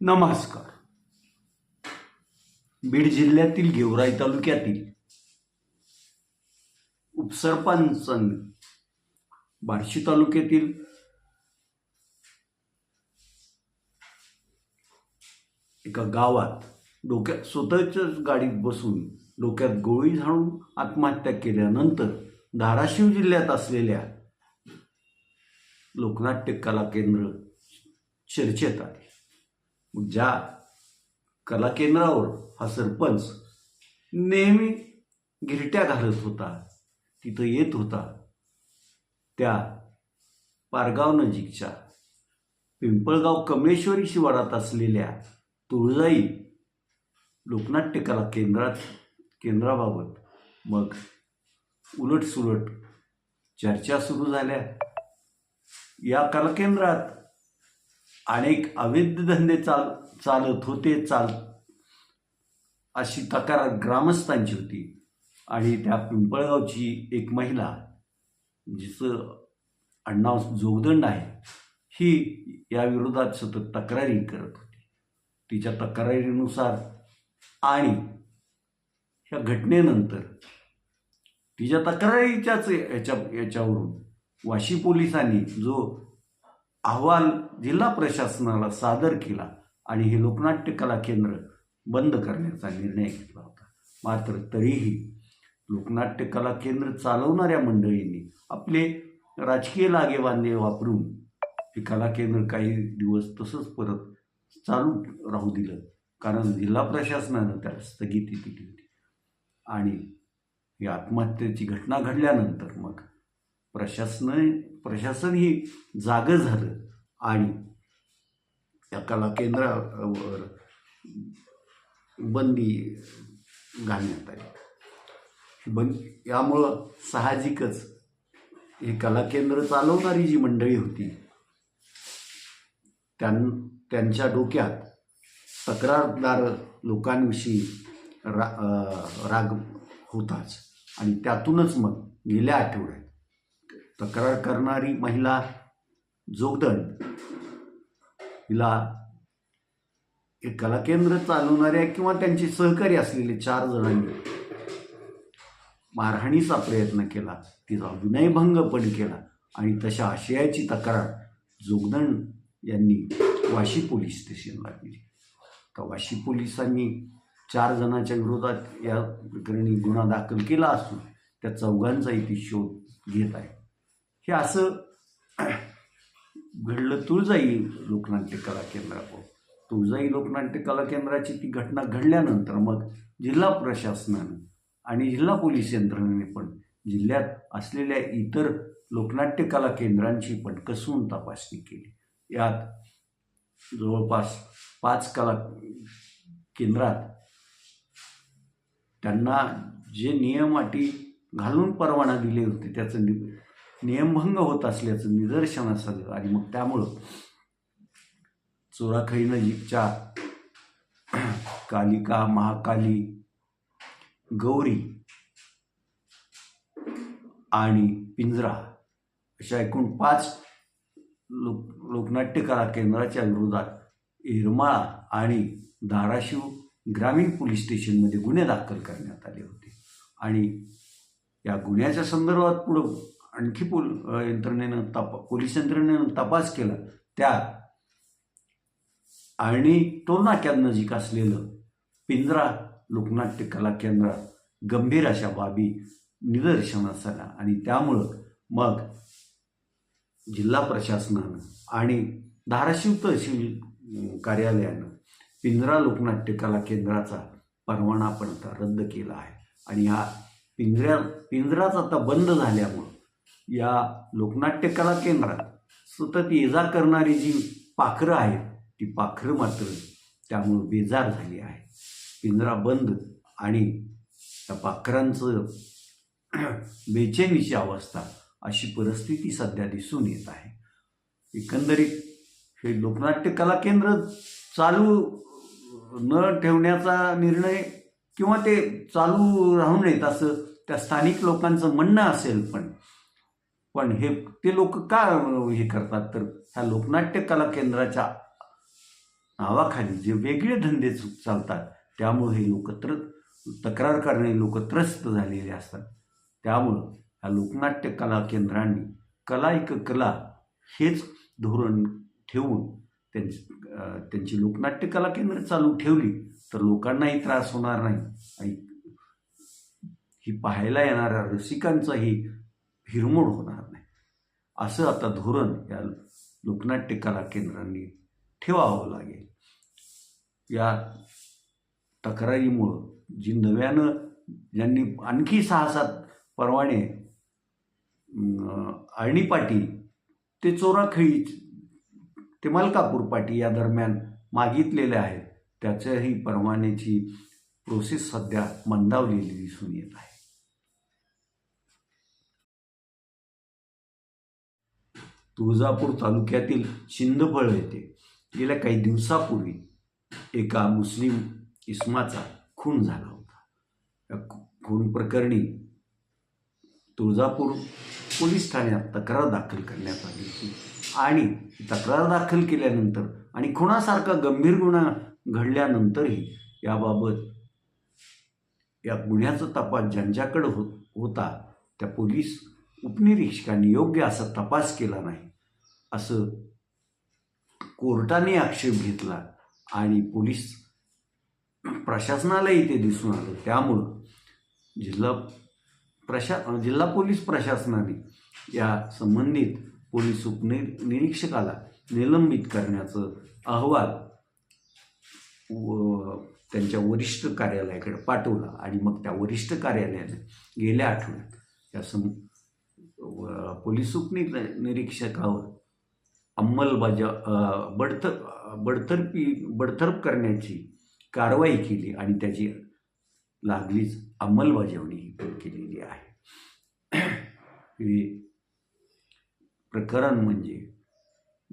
नमस्कार. बीड जिल्ह्यातील गेवराई तालुक्यातील उपसरपंचांनी बार्शी तालुक्यातील एका गावात डोक्यात स्वतःच्याच गाडीत बसून डोक्यात गोळी झाडून आत्महत्या केल्यानंतर धाराशिव जिल्ह्यात असलेल्या लोकनाट्य कला केंद्र चर्चेत आले. ज्या कला केंद्रावर हा सरपंच नेहमी गिरट्या घालत होता तिथं येत होता त्या पारगाव नजीकच्या पिंपळगाव कमेश्वरी शिवारात असलेल्या तुळजाई लोकनाट्य कला केंद्रात केंद्राबाबत मग उलटसुलट चर्चा सुरू झाल्या. या कला केंद्रात अनेक अवैध धंदे चाल चालत होते चाल अशी तक्रार ग्रामस्थांची होती. आणि त्या पिंपळगावची एक महिला जिचं आडनाव जोगदंड आहे ही या विरोधात सतत तक्रारी करत होती. तिच्या तक्रारीनुसार आणि ह्या घटनेनंतर तिच्या तक्रारीच्याच याच्या याच्यावरून वाशी पोलिसांनी जो अहवाल जिल्हा प्रशासनाला सादर केला आणि हे लोकनाट्य कला केंद्र बंद करण्याचा निर्णय घेतला होता. मात्र तरीही लोकनाट्य कला केंद्र चालवणाऱ्या मंडळींनी आपले राजकीय लागेबांधे वापरून हे कला केंद्र काही दिवस तसंच परत चालू राहू दिलं. कारण जिल्हा प्रशासनानं त्याला स्थगिती दिली होती. आणि ही आत्महत्येची घटना घडल्यानंतर मग प्रशासन प्रशासन ही जागं झालं आणि या कला केंद्रावर बंदी घालण्यात आली. बंद यामुळं साहजिकच हे कला केंद्र चालवणारी जी मंडळी होती त्यां त्यांच्या डोक्यात तक्रारदार लोकांविषयी रा राग होताच. आणि त्यातूनच मग गेल्या आठवड्यात तक्रार करणारी महिला जोगदंड हिला एक कलाकेंद्र चालवणाऱ्या किंवा त्यांचे सहकारी असलेले चार जणांनी मारहाणीचा प्रयत्न केला. तिचा विनयभंग पण केला आणि तशा आशयाची तक्रार जोगदंड यांनी वाशी पोलीस स्टेशनला दिली तर वाशी पोलिसांनी चार जणांच्या विरोधात या प्रकरणी गुन्हा दाखल केला असून त्या चौघांचाही ती शोध घेत आहे. हे असं घडलं तुळजाई लोकनाट्य कला केंद्रावर तुळजाई लोकनाट्य कला केंद्राची ती घटना घडल्यानंतर मग जिल्हा प्रशासनानं आणि जिल्हा पोलीस यंत्रणेने पण जिल्ह्यात असलेल्या इतर लोकनाट्य कला केंद्रांची पण कसून तपासणी केली. यात जवळपास पाच कला केंद्रात त्यांना जे नियम अटी घालून परवाना दिले होते त्याचं नि नियमभंग होत असल्याचं निदर्शनास आलं आणि मग त्यामुळं चोराखई नजीकच्या कालिका महाकाली गौरी आणि पिंजरा अशा एकूण पाच लोक लोकनाट्य कला केंद्राच्या विरोधात येरमाळा आणि धाराशिव ग्रामीण पोलीस स्टेशनमध्ये गुन्हे दाखल करण्यात आले होते. आणि या गुन्ह्याच्या संदर्भात पुढं आणखी पोल यंत्रणेनं तपा पोलीस यंत्रणेनं तपास केला. त्यात आणि टोलनाक्यात नजीक असलेलं पिंजरा लोकनाट्य कला केंद्रात गंभीर अशा बाबी निदर्शनास आल्या. आणि त्यामुळं मग जिल्हा प्रशासनानं आणि धाराशिव तहसील कार्यालयानं पिंजरा लोकनाट्य कला केंद्राचा परवाना पण आता रद्द केला आहे. आणि हा पिंजऱ्या पिंजराच आता बंद झाल्यामुळं या लोकनाट्य कला केंद्रात सतत ये जा करणारी जी पाखरं आहेत ती पाखरं मात्र त्यामुळं बेजार झाली आहे पिंजरा बंद आणि त्या पाखरांचं बेचैनीची अवस्था अशी परिस्थिती सध्या दिसून येत आहे. एकंदरीत हे लोकनाट्य कला केंद्र चालू न ठेवण्याचा निर्णय किंवा ते चालू राहू नयेत असं त्या स्थानिक लोकांचं म्हणणं असेल पण पण हे ते लोक का हे करतात? तर ह्या लोकनाट्य कला केंद्राच्या नावाखाली जे वेगळे धंदे चालतात त्यामुळे हे लोक त्र तक्रार करणारे लोक त्रस्त झालेले असतात. त्यामुळं ह्या लोकनाट्य कला केंद्रांनी कला एक कला हेच धोरण ठेवून त्यांची त्यांची लोकनाट्य कला केंद्र चालू ठेवली तर लोकांनाही त्रास होणार नाही. आणि ही पाहायला येणाऱ्या रसिकांचाही हिरमोड होणार. असं आता धोरण या लोकनाट्य कला केंद्रांनी ठेवावं लागेल. या तक्रारीमुळं जी नव्यानं ज्यांनी आणखी सहा सात परवाने अं, ते चोराखळी ते मलकापूर पाटी या दरम्यान मागितलेले आहेत. त्याच्याही परवान्याची प्रोसेस सध्या मंदावलेली दिसून येत आहे. तुळजापूर तालुक्यातील शिंदफळ येथे गेल्या काही दिवसापूर्वी एका मुस्लिम इस्माचा खून झाला होता. या खू- खून प्रकरणी तुळजापूर पोलीस ठाण्यात तक्रार दाखल करण्यात आली होती आणि तक्रार दाखल केल्यानंतर आणि खुणासारखा गंभीर गुन्हा घडल्यानंतरही याबाबत या गुन्ह्याचा तपास ज्यांच्याकडं हो होता त्या पोलीस उपनिरीक्षकांनी योग्य असा तपास केला नाही असं कोर्टाने आक्षेप घेतला आणि पोलीस प्रशासनालाही ते दिसून आलं. त्यामुळं जिल्हा प्रशा जिल्हा पोलीस प्रशासनाने या संबंधित पोलीस उपनि निरीक्षकाला निलंबित करण्याचं अहवाल व त्यांच्या वरिष्ठ कार्यालयाकडे पाठवला आणि मग त्या वरिष्ठ कार्यालयाने गेल्या आठवड्यात या सं पोलीस उपनि निरीक्षकावर अंमलबजा बडथ बडतर बडतर्फी बडतर्फ करण्याची कारवाई केली आणि त्याची लागलीच अंमलबजावणी केलेली आहे. हे प्रकरण म्हणजे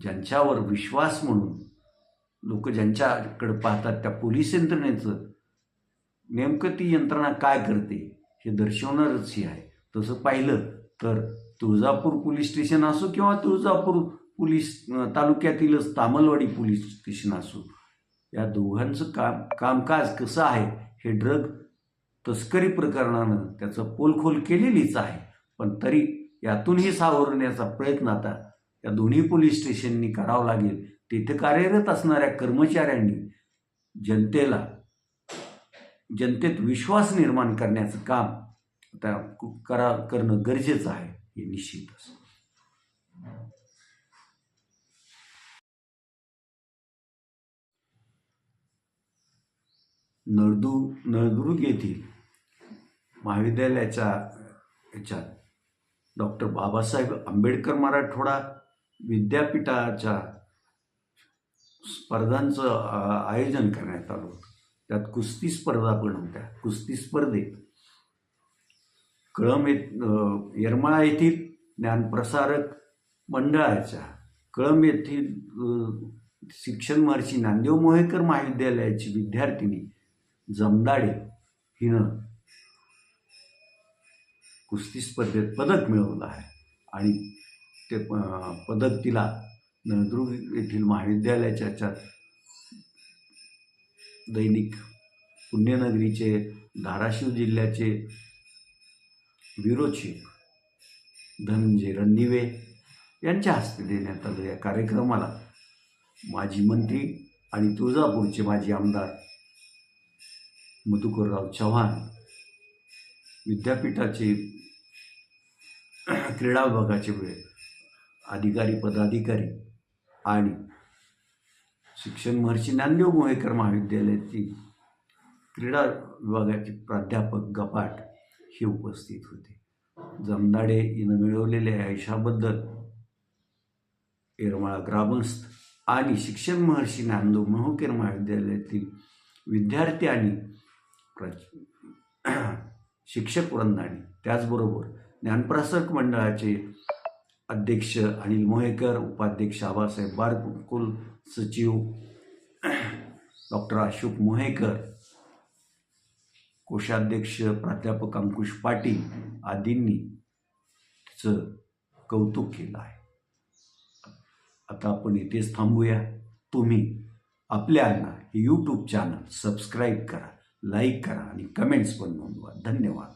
ज्यांच्यावर विश्वास म्हणून लोक ज्यांच्याकडे पाहतात त्या पोलीस यंत्रणेचं नेमकं ती यंत्रणा काय करते हे दर्शवणारच ही आहे. तसं पाहिलं तर तुळजापूर पोलीस स्टेशन असो किंवा तुळजापूर पोलीस तालुक्यातीलच तामलवाडी पोलीस स्टेशन असो या दोघांचं काम कामकाज कसं आहे? हे ड्रग तस्करी प्रकरणानं त्याचं पोलखोल केलेलीच आहे. पण तरी यातूनही सावरण्याचा प्रयत्न आता या दोन्ही पोलीस स्टेशननी करावं लागेल. तिथे कार्यरत असणाऱ्या कर्मचाऱ्यांनी जनतेला जनतेत विश्वास निर्माण करण्याचं काम त्या करा करणं गरजेचं आहे हे निश्चितच नळदू नळदुर्ग येथील महाविद्यालयाच्या ह्याच्यात डॉक्टर बाबासाहेब आंबेडकर मराठवाडा विद्यापीठाच्या स्पर्धांचं आयोजन करण्यात आलं होतं. त्यात कुस्ती स्पर्धा पण होत्या. कुस्ती स्पर्धेत कळंब येथ येरमाळा येथील ज्ञानप्रसारक मंडळाच्या कळंब येथील शिक्षण महर्षी नामदेव मोहेकर महाविद्यालयाची विद्यार्थिनी जमदाडे हिनं कुस्ती स्पर्धेत पदक मिळवलं आहे. आणि ते प- पदक तिला नळदुर्ग येथील महाविद्यालयाच्या दैनिक पुण्यनगरीचे धाराशिव जिल्ह्याचे ब्युरो धनंजय रणदिवे यांच्या हस्ते देण्यात आलं या कार्यक्रमाला माजी मंत्री आणि तुळजापूरचे माजी आमदार मधुकरराव चव्हाण विद्यापीठाचे क्रीडा विभागाचे अधिकारी पदाधिकारी आणि शिक्षण महर्षी ज्ञानदेव मोहेकर महाविद्यालयातील क्रीडा विभागाचे प्राध्यापक गपाट हे उपस्थित होते. जमदाडे हिनं मिळवलेल्या या येरमाळा ग्रामस्थ आणि शिक्षण महर्षी नांदो महकेर महाविद्यालयातील विद्यार्थी आणि प्र शिक्षक वृंदाने त्याचबरोबर ज्ञानप्रसारक मंडळाचे अध्यक्ष अनिल मोहेकर उपाध्यक्ष आबासाहेब बारकुल सचिव डॉक्टर अशोक मोहेकर कोषाध्यक्ष प्राध्यापक अंकुश पाटील आदींनी तिचं कौतुक केलं आहे. आता आपण इथेच थांबूया. तुम्ही आपल्याला हे यूट्यूब चॅनल सबस्क्राईब करा लाईक करा आणि कमेंट्स पण नोंदवा. धन्यवाद.